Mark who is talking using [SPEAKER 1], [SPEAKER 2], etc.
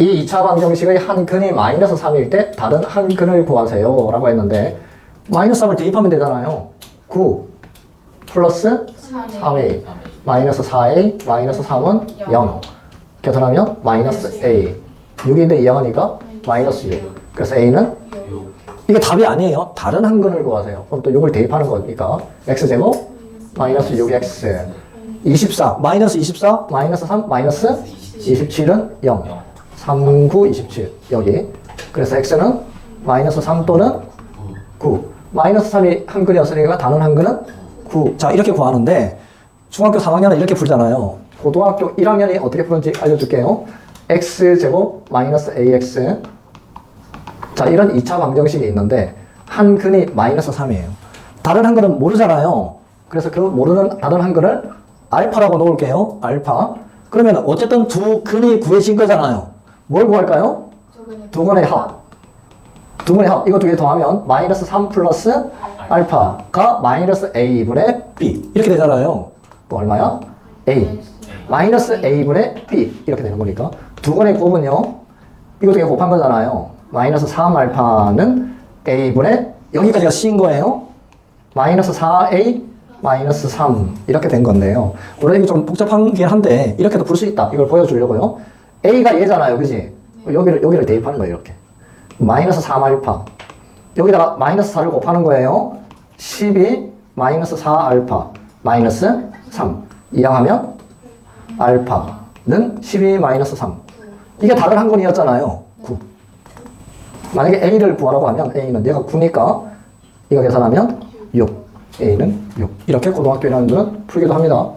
[SPEAKER 1] 이 2차 방정식의 한 근이 마이너스 3일 때 다른 한 근을 구하세요 라고 했는데 마이너스 3을 대입하면 되잖아요. 9 플러스 3a 마이너스 4a 마이너스 3은 0 계산하면 마이너스 a. 6인데 2항하니까 마이너스 6 그래서 a는 이게 답이 아니에요. 다른 한 근을 구하세요. 그럼 또 6을 대입하는 거니까 x제곱 마이너스 6x 24 마이너스 24 마이너스 3 마이너스 27은 0 3, 9, 27 여기 그래서 x는 마이너스 3 또는 9 마이너스 3이 한글이었으니까 다른 한글은 9. 자 이렇게 구하는데 중학교 3학년은 이렇게 풀잖아요. 고등학교 1학년이 어떻게 푸는지 알려줄게요. x제곱 마이너스 ax 자 이런 2차 방정식이 있는데 한 근이 마이너스 3이에요. 다른 한글은 모르잖아요. 그래서 그 모르는 다른 한글을 알파라고 놓을게요. 알파. 그러면 어쨌든 두 근이 구해진 거잖아요. 뭘 구할까요? 두 근의 합. 두 분의 합, 이거 두 개 더하면 마이너스 3 플러스 알파가 마이너스 a분의 b 이렇게 되잖아요. 또 얼마야? a 마이너스 a분의 b 이렇게 되는 거니까 두 번의 곱은요. 이거 두 개 곱한 거잖아요. 마이너스 3 알파는 a분의 여기까지가 c인 거예요. 마이너스 4a 마이너스 3 이렇게 된 건데요. 물론 이게 좀 복잡하긴 한데 이렇게도 풀수 있다. 이걸 보여주려고요. A가 얘잖아요, 그지? 여기를 여기를 대입하는 거예요, 이렇게. 마이너스 3 알파. 여기다가 마이너스 4를 곱하는 거예요. 12 마이너스 4 알파 마이너스 3. 이항하면 알파는 12 마이너스 3. 이게 다른 한 근이었잖아요. 9. 만약에 a를 구하라고 하면 a는 얘가 9니까 이거 계산하면 6. a는 6. 이렇게 고등학교 1학년들은 풀기도 합니다.